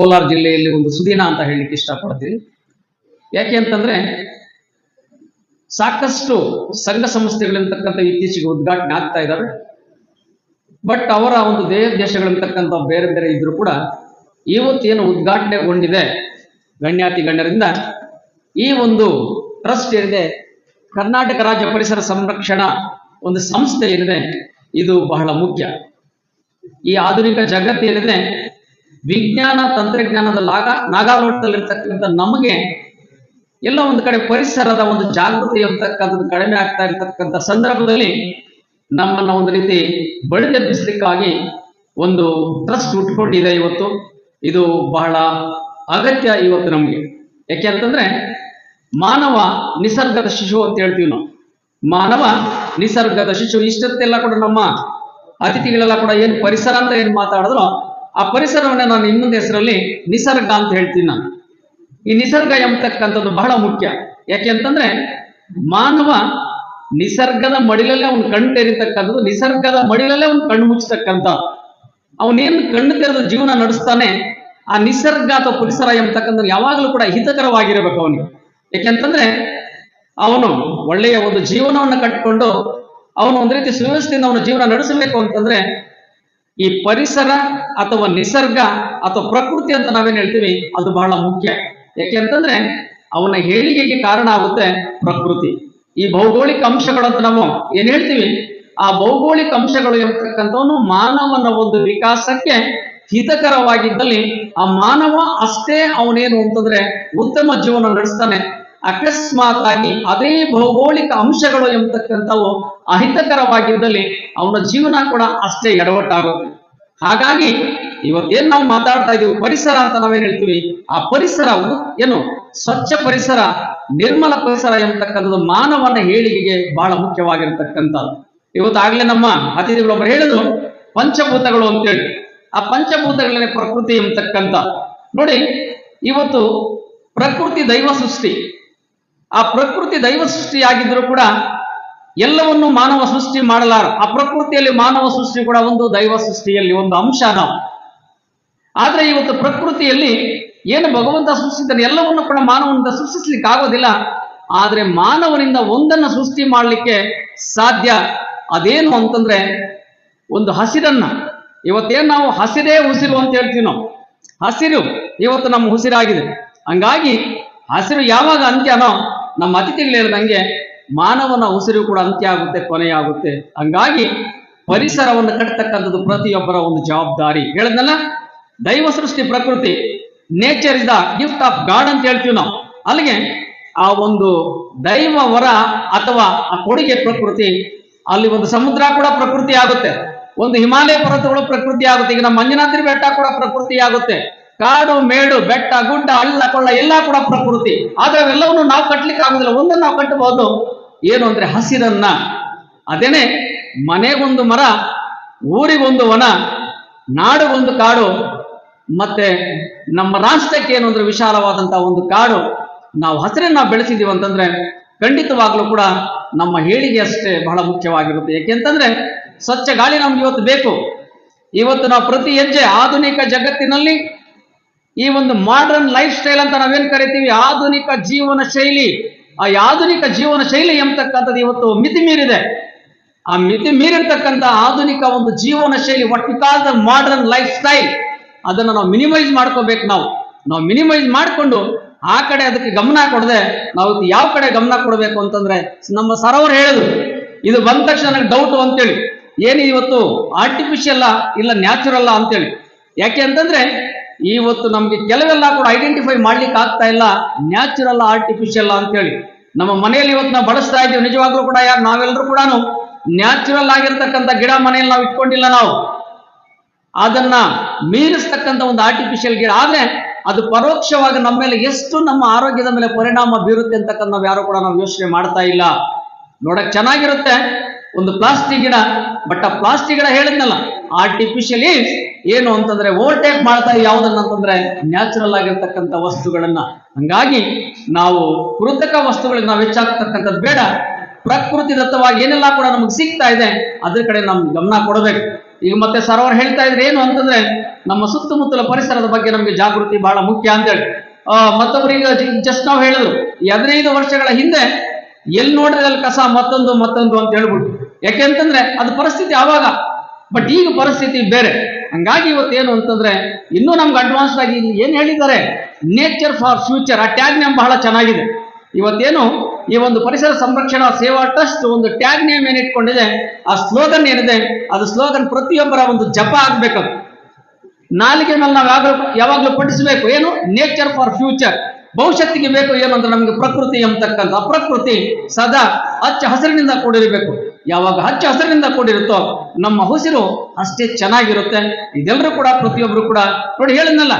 ಕೋಲಾರ ಜಿಲ್ಲೆಯಲ್ಲಿ ಒಂದು ಸುದಿನ ಅಂತ ಹೇಳಲಿಕ್ಕೆ ಇಷ್ಟಪಡ್ತೀನಿ. ಯಾಕೆ ಅಂತಂದ್ರೆ ಸಾಕಷ್ಟು ಸಂಘ ಸಂಸ್ಥೆಗಳಿರ್ತಕ್ಕಂಥ ಇತ್ತೀಚೆಗೆ ಉದ್ಘಾಟನೆ ಆಗ್ತಾ ಇದ್ದಾವೆ ಬಟ್ ಅವರ ಒಂದು ದೇಹ ದೇಶಗಳಿರ್ತಕ್ಕಂಥ ಬೇರೆ ಬೇರೆ ಇದ್ರು ಕೂಡ ಇವತ್ತೇನು ಉದ್ಘಾಟನೆಗೊಂಡಿದೆ ಗಣ್ಯಾತಿ ಗಣ್ಯರಿಂದ, ಈ ಒಂದು ಟ್ರಸ್ಟ್ ಏನಿದೆ, ಕರ್ನಾಟಕ ರಾಜ್ಯ ಪರಿಸರ ಸಂರಕ್ಷಣಾ ಒಂದು ಸಂಸ್ಥೆ ಏನಿದೆ, ಇದು ಬಹಳ ಮುಖ್ಯ. ಈ ಆಧುನಿಕ ಜಗತ್ತು ಏನಿದೆ ವಿಜ್ಞಾನ ತಂತ್ರಜ್ಞಾನದ ಲಾಗ ನಾಗಾಲೋಟದಲ್ಲಿರ್ತಕ್ಕಂಥ ನಮಗೆ ಎಲ್ಲ ಒಂದು ಕಡೆ ಪರಿಸರದ ಒಂದು ಜಾಗೃತಿ ಅಂತಕ್ಕಂಥದ್ದು ಕಡಿಮೆ ಆಗ್ತಾ ಇರ್ತಕ್ಕಂಥ ಸಂದರ್ಭದಲ್ಲಿ ನಮ್ಮನ್ನ ಒಂದು ರೀತಿ ಬಡಿದೆಬ್ಬಿಸ್ಲಿಕ್ಕಾಗಿ ಒಂದು ಟ್ರಸ್ಟ್ ಉಟ್ಕೊಂಡಿದೆ ಇವತ್ತು. ಇದು ಬಹಳ ಅಗತ್ಯ ಇವತ್ತು ನಮಗೆ. ಯಾಕೆ ಅಂತಂದ್ರೆ ಮಾನವ ನಿಸರ್ಗದ ಶಿಶು ಅಂತ ಹೇಳ್ತೀವಿ ನಾವು. ಮಾನವ ನಿಸರ್ಗದ ಶಿಶು ಇಷ್ಟತ್ತೆಲ್ಲ ಕೂಡ ನಮ್ಮ ಅತಿಥಿಗಳೆಲ್ಲ ಕೂಡ ಏನು ಪರಿಸರ ಅಂತ ಏನು ಮಾತಾಡಿದ್ರು ಆ ಪರಿಸರವನ್ನ ನಾನು ಇನ್ನೊಂದು ಹೆಸರಲ್ಲಿ ನಿಸರ್ಗ ಅಂತ ಹೇಳ್ತೀನಿ ನಾನು. ಈ ನಿಸರ್ಗ ಎಂಬತಕ್ಕಂಥದ್ದು ಬಹಳ ಮುಖ್ಯ. ಯಾಕೆ ಅಂತಂದ್ರೆ ಮಾನವ ನಿಸರ್ಗದ ಮಡಿಲಲ್ಲೇ ಅವನು ಕಣ್ಣು ತೆರೀತಕ್ಕಂಥದ್ದು, ನಿಸರ್ಗದ ಮಡಿಲಲ್ಲೇ ಅವನು ಕಣ್ಣು ಮುಚ್ಚತಕ್ಕಂಥ. ಅವನೇನು ಕಣ್ಣು ತೆರೆದು ಜೀವನ ನಡೆಸ್ತಾನೆ, ಆ ನಿಸರ್ಗ ಅಥವಾ ಪರಿಸರ ಎಂಬತಕ್ಕಂಥ ಯಾವಾಗಲೂ ಕೂಡ ಹಿತಕರವಾಗಿರಬೇಕು ಅವನಿಗೆ. ಯಾಕೆಂತಂದ್ರೆ ಅವನು ಒಳ್ಳೆಯ ಒಂದು ಜೀವನವನ್ನು ಕಟ್ಟಿಕೊಂಡು ಅವನು ಒಂದು ರೀತಿ ಸುವ್ಯವಸ್ಥೆಯಿಂದ ಅವನ ಜೀವನ ನಡೆಸಬೇಕು ಅಂತಂದ್ರೆ ಈ ಪರಿಸರ ಅಥವಾ ನಿಸರ್ಗ ಅಥವಾ ಪ್ರಕೃತಿ ಅಂತ ನಾವೇನು ಹೇಳ್ತೀವಿ, ಅದು ಬಹಳ ಮುಖ್ಯ. ಯಾಕೆ ಅಂತಂದ್ರೆ, ಅವನ ಹೇಳಿಕೆಗೆ ಕಾರಣ ಆಗುತ್ತೆ ಪ್ರಕೃತಿ. ಈ ಭೌಗೋಳಿಕ ಅಂಶಗಳಂತ ನಾವು ಏನ್ ಹೇಳ್ತೀವಿ, ಆ ಭೌಗೋಳಿಕ ಅಂಶಗಳು ಇರ್ತಕ್ಕಂಥವನು ಮಾನವನ ಒಂದು ವಿಕಾಸಕ್ಕೆ ಹಿತಕರವಾಗಿದ್ದಲ್ಲಿ ಆ ಮಾನವ ಅಷ್ಟೇ ಅವನೇನು ಅಂತಂದ್ರೆ ಉತ್ತಮ ಜೀವನ ನಡೆಸ್ತಾನೆ. ಅಕಸ್ಮಾತ್ ಆಗಿ ಅದೇ ಭೌಗೋಳಿಕ ಅಂಶಗಳು ಎಂಬತಕ್ಕಂಥವು ಅಹಿತಕರವಾಗಿದ್ದಲ್ಲಿ ಅವನ ಜೀವನ ಕೂಡ ಅಷ್ಟೇ ಎಡವಟ್ಟಾಗುತ್ತೆ ಹಾಗಾಗಿ ಇವತ್ತೇನ್ ನಾವು ಮಾತಾಡ್ತಾ ಇದೀವಿ? ಪರಿಸರ ಅಂತ ನಾವೇನ್ ಹೇಳ್ತೀವಿ. ಆ ಪರಿಸರವು ಏನು? ಸ್ವಚ್ಛ ಪರಿಸರ, ನಿರ್ಮಲ ಪರಿಸರ ಎಂಬತಕ್ಕಂಥದ್ದು ಮಾನವನ ಹೇಳಿಕೆಗೆ ಬಹಳ ಮುಖ್ಯವಾಗಿರ್ತಕ್ಕಂಥದ್ದು. ಇವತ್ತಾಗ್ಲೇ ನಮ್ಮ ಅತಿಥಿಗಳೊಬ್ಬರು ಹೇಳಿದ್ರು, ಪಂಚಭೂತಗಳು ಅಂತೇಳಿ. ಆ ಪಂಚಭೂತಗಳೇ ಪ್ರಕೃತಿ ಎಂಬತಕ್ಕಂಥ. ನೋಡಿ, ಇವತ್ತು ಪ್ರಕೃತಿ ದೈವ ಸೃಷ್ಟಿ. ಆ ಪ್ರಕೃತಿ ದೈವ ಸೃಷ್ಟಿಯಾಗಿದ್ರೂ ಕೂಡ ಎಲ್ಲವನ್ನು ಮಾನವ ಸೃಷ್ಟಿ ಮಾಡಲಾರ ಆ ಪ್ರಕೃತಿಯಲ್ಲಿ ಮಾನವ ಸೃಷ್ಟಿ ಕೂಡ ಒಂದು ದೈವ ಸೃಷ್ಟಿಯಲ್ಲಿ ಒಂದು ಅಂಶ ನಾವು. ಆದರೆ ಇವತ್ತು ಪ್ರಕೃತಿಯಲ್ಲಿ ಏನು ಭಗವಂತ ಸೃಷ್ಟಿಸಿದ್ದಾನೆ, ಎಲ್ಲವನ್ನು ಕೂಡ ಮಾನವನಿಂದ ಸೃಷ್ಟಿಸ್ಲಿಕ್ಕೆ ಆಗೋದಿಲ್ಲ. ಆದರೆ ಮಾನವನಿಂದ ಒಂದನ್ನು ಸೃಷ್ಟಿ ಮಾಡಲಿಕ್ಕೆ ಸಾಧ್ಯ ಅದೇನು ಅಂತಂದ್ರೆ ಒಂದು ಹಸಿರನ್ನ. ಇವತ್ತೇನು ನಾವು ಹಸಿರೇ ಉಸಿರು ಅಂತ ಹೇಳ್ತೀವಿ ನಾವು. ಹಸಿರು ಇವತ್ತು ನಮ್ಮ ಉಸಿರಾಗಿದೆ. ಹಂಗಾಗಿ ಹಸಿರು ಯಾವಾಗ ಅಂತ್ಯನೋ ನಮ್ಮ ಅತಿಥಿಗಳು ಹೇಳ್ದಂಗೆ ಮಾನವನ ಉಸಿರು ಕೂಡ ಅಂತ್ಯ ಆಗುತ್ತೆ ಕೊನೆಯಾಗುತ್ತೆ ಹಂಗಾಗಿ ಪರಿಸರವನ್ನು ಕಟ್ಟತಕ್ಕಂಥದ್ದು ಪ್ರತಿಯೊಬ್ಬರ ಒಂದು ಜವಾಬ್ದಾರಿ. ಹೇಳದ್ನಲ್ಲ, ದೈವ ಸೃಷ್ಟಿ ಪ್ರಕೃತಿ nature is the gift of God ಅಂತ ಹೇಳ್ತೀವಿ ನಾವು. ಅಲ್ಲಿಗೆ ಆ ಒಂದು ದೈವ ವರ ಅಥವಾ ಆ ಕೊಡುಗೆ ಪ್ರಕೃತಿ, ಅಲ್ಲಿ ಒಂದು ಸಮುದ್ರ ಕೂಡ ಪ್ರಕೃತಿ ಆಗುತ್ತೆ. ಒಂದು ಹಿಮಾಲಯ ಪರ್ವತಗಳು ಪ್ರಕೃತಿ ಆಗುತ್ತೆ. ಈಗ ನಮ್ಮ ಮಂಜುನಾಥ್ರಿ ಬೆಟ್ಟ ಕೂಡ ಪ್ರಕೃತಿ ಆಗುತ್ತೆ. ಕಾಡು, ಮೇಡು, ಬೆಟ್ಟ, ಗುಡ್ಡ, ಹಳ್ಳ, ಕೊಳ್ಳ, ಎಲ್ಲ ಕೂಡ ಪ್ರಕೃತಿ. ಆದ್ರೆ ಅವೆಲ್ಲವನ್ನು ನಾವು ಕಟ್ಟಲಿಕ್ಕೆ ಆಗುದಿಲ್ಲ. ಒಂದನ್ನು ನಾವು ಕಟ್ಟಬಹುದು ಏನು ಅಂದ್ರೆ ಹಸಿರನ್ನ. ಅದೇನೆ ಮನೆಗೊಂದು ಮರ, ಊರಿಗೊಂದು ವನ, ನಾಡುಗೊಂದು ಕಾಡು, ಮತ್ತೆ ನಮ್ಮ ರಾಷ್ಟ್ರಕ್ಕೆ ಏನು ಅಂದ್ರೆ ವಿಶಾಲವಾದಂತಹ ಒಂದು ಕಾಡು. ನಾವು ಹಸಿರನ್ನ ಬೆಳೆಸಿದೀವಿ ಅಂತಂದ್ರೆ ಖಂಡಿತವಾಗ್ಲೂ ಕೂಡ ನಮ್ಮ ಹೇಳಿಗೆ ಅಷ್ಟೇ ಬಹಳ ಮುಖ್ಯವಾಗಿರುತ್ತೆ. ಯಾಕೆಂತಂದ್ರೆ ಸ್ವಚ್ಛ ಗಾಳಿ ನಮ್ಗೆ ಇವತ್ತು ಬೇಕು. ಇವತ್ತು ನಾವು ಪ್ರತಿ ಹೆಜ್ಜೆ ಆಧುನಿಕ ಜಗತ್ತಿನಲ್ಲಿ ಈ ಒಂದು ಮಾಡರ್ನ್ ಲೈಫ್ ಸ್ಟೈಲ್ ಅಂತ ನಾವೇನು ಕರಿತೀವಿ? ಆಧುನಿಕ ಜೀವನ ಶೈಲಿ. ಆ ಆಧುನಿಕ ಜೀವನ ಶೈಲಿ ಎಂಬತಕ್ಕಂಥದ್ದು ಇವತ್ತು ಮಿತಿ ಮೀರಿದೆ. ಆ ಮಿತಿ ಮೀರಿರ್ತಕ್ಕಂಥ ಆಧುನಿಕ ಒಂದು ಜೀವನ ಶೈಲಿ what we call the modern lifestyle ಅದನ್ನು ನಾವು ಮಿನಿಮೈಸ್ ಮಾಡ್ಕೋಬೇಕು ನಾವು. ನಾವು ಮಿನಿಮೈಸ್ ಮಾಡಿಕೊಂಡು ಆ ಕಡೆ ಅದಕ್ಕೆ ಗಮನ ಕೊಡದೆ, ನಾವು ಯಾವ ಕಡೆ ಗಮನ ಕೊಡಬೇಕು ಅಂತಂದ್ರೆ, ನಮ್ಮ ಸರವರು ಹೇಳಿದ್ರು. ಇದು ಬಂದ ತಕ್ಷಣ ನನಗೆ ಡೌಟ್ ಅಂತೇಳಿ. ಏನು ಇವತ್ತು ಆರ್ಟಿಫಿಷಿಯಲ್ಲ ಇಲ್ಲ ನ್ಯಾಚುರಲ್ಲ ಅಂತೇಳಿ. ಯಾಕೆ ಅಂತಂದ್ರೆ ಇವತ್ತು ನಮ್ಗೆ ಕೆಲವೆಲ್ಲ ಕೂಡ ಐಡೆಂಟಿಫೈ ಮಾಡ್ಲಿಕ್ಕೆ ಆಗ್ತಾ ಇಲ್ಲ. ನ್ಯಾಚುರಲ್ ಆರ್ಟಿಫಿಷಿಯಲ್ ಅಂತೇಳಿ. ನಮ್ಮ ಮನೆಯಲ್ಲಿ ಇವತ್ತು ನಾವು ಬಳಸ್ತಾ ಇದ್ದೀವಿ. ನಿಜವಾಗ್ಲೂ ಕೂಡ ಯಾರು? ನಾವೆಲ್ಲರೂ ಕೂಡ ನ್ಯಾಚುರಲ್ ಆಗಿರ್ತಕ್ಕಂಥ ಗಿಡ ಮನೆಯಲ್ಲಿ ನಾವು ಇಟ್ಕೊಂಡಿಲ್ಲ ನಾವು. ಅದನ್ನ ಮೀರಿಸ್ತಕ್ಕಂಥ ಒಂದು ಆರ್ಟಿಫಿಷಿಯಲ್ ಗಿಡ. ಆದ್ರೆ ಅದು ಪರೋಕ್ಷವಾಗಿ ನಮ್ಮ ಮೇಲೆ ಎಷ್ಟು ನಮ್ಮ ಆರೋಗ್ಯದ ಮೇಲೆ ಪರಿಣಾಮ ಬೀರುತ್ತೆ ಅಂತಕ್ಕಂಥ ನಾವು ಯಾರು ಕೂಡ ನಾವು ಯೋಚನೆ ಮಾಡ್ತಾ ಇಲ್ಲ. ನೋಡಕ್ ಚೆನ್ನಾಗಿರುತ್ತೆ. ಒಂದು ಪ್ಲಾಸ್ಟಿಕ್ ಗಿಡ, ಬಟ್ ಆ ಪ್ಲಾಸ್ಟಿಕ್ ಗಿಡ ಹೇಳಿದ್ನಲ್ಲ ಆರ್ಟಿಫಿಷಿಯಲಿ ಏನು ಅಂತಂದ್ರೆ ಓವರ್ಟೇಕ್ ಮಾಡ್ತಾ ಯಾವುದನ್ನ ಅಂತಂದ್ರೆ ನ್ಯಾಚುರಲ್ ಆಗಿರ್ತಕ್ಕಂಥ ವಸ್ತುಗಳನ್ನ. ಹಂಗಾಗಿ ನಾವು ಕೃತಕ ವಸ್ತುಗಳಿಗೆ ನಾವು ಹೆಚ್ಚಾಗ್ತಕ್ಕಂಥದ್ದು ಬೇಡ. ಪ್ರಕೃತಿ ದತ್ತವಾಗಿ ಏನೆಲ್ಲ ಕೂಡ ನಮಗೆ ಸಿಗ್ತಾ ಇದೆ, ಅದ್ರ ಕಡೆ ನಮ್ ಗಮನ ಕೊಡಬೇಕು. ಈಗ ಮತ್ತೆ ಸರ್ ಹೇಳ್ತಾ ಇದ್ರೆ ಏನು ಅಂತಂದ್ರೆ, ನಮ್ಮ ಸುತ್ತಮುತ್ತಲ ಪರಿಸರದ ಬಗ್ಗೆ ನಮಗೆ ಜಾಗೃತಿ ಬಹಳ ಮುಖ್ಯ ಅಂತೇಳಿ. ಮತ್ತೊಬ್ಬರೀಗ ಜಸ್ಟ್ ನಾವು ಹೇಳಿದ್ರು, ಈ ಹದಿನೈದು ವರ್ಷಗಳ ಹಿಂದೆ ಎಲ್ಲಿ ನೋಡಿದ್ರೆ ಅಲ್ಲಿ ಕಸ ಮತ್ತೊಂದು ಮತ್ತೊಂದು ಅಂತ ಹೇಳ್ಬಿಟ್ಟು ಯಾಕೆಂತಂದ್ರೆ ಅದು ಪರಿಸ್ಥಿತಿ ಆವಾಗ. ಬಟ್ ಈಗ ಪರಿಸ್ಥಿತಿ ಬೇರೆ. ಹಂಗಾಗಿ ಏನು ಅಂತಂದ್ರೆ, ಇನ್ನೂ ನಮ್ಗೆ ಅಡ್ವಾನ್ಸ್ ಆಗಿ ಏನು ಹೇಳಿದ್ದಾರೆ? ನೇಚರ್ ಫಾರ್ ಫ್ಯೂಚರ್ ಆ ಟ್ಯಾಗ್ ನೇಮ್ ಬಹಳ ಚೆನ್ನಾಗಿದೆ. ಇವತ್ತೇನು ಈ ಒಂದು ಪರಿಸರ ಸಂರಕ್ಷಣಾ ಸೇವಾ ಟ್ರಸ್ಟ್ ಒಂದು ಟ್ಯಾಗ್ ನೇಮ್ ಏನಿಟ್ಕೊಂಡಿದೆ, ಆ ಸ್ಲೋಗನ್ ಏನಿದೆ, ಅದು ಸ್ಲೋಗನ್ ಪ್ರತಿಯೊಬ್ಬರ ಒಂದು ಜಪ ಆಗ್ಬೇಕದು. ನಾಲಿಗೆ ಮೇಲೆ ನಾವು ಯಾವಾಗಲೂ ಯಾವಾಗಲೂ ಪಠಿಸಬೇಕು. ಏನು? ನೇಚರ್ ಫಾರ್ ಫ್ಯೂಚರ್ ಭವಿಷ್ಯತ್ತಿಗೆ ಬೇಕು ಏನು ಅಂದ್ರೆ ನಮಗೆ ಪ್ರಕೃತಿ ಎಂಬತಕ್ಕಂಥ ಪ್ರಕೃತಿ ಸದಾ ಹಚ್ಚ ಹಸಿರಿನಿಂದ ಕೂಡಿರಬೇಕು. ಯಾವಾಗ ಹಚ್ಚ ಹಸಿರಿನಿಂದ ಕೂಡಿರುತ್ತೋ ನಮ್ಮ ಉಸಿರು ಅಷ್ಟೇ ಚೆನ್ನಾಗಿರುತ್ತೆ. ಇದೆಲ್ಲರೂ ಕೂಡ ಪ್ರತಿಯೊಬ್ಬರು ಕೂಡ. ನೋಡಿ, ಹೇಳಿದ್ನಲ್ಲ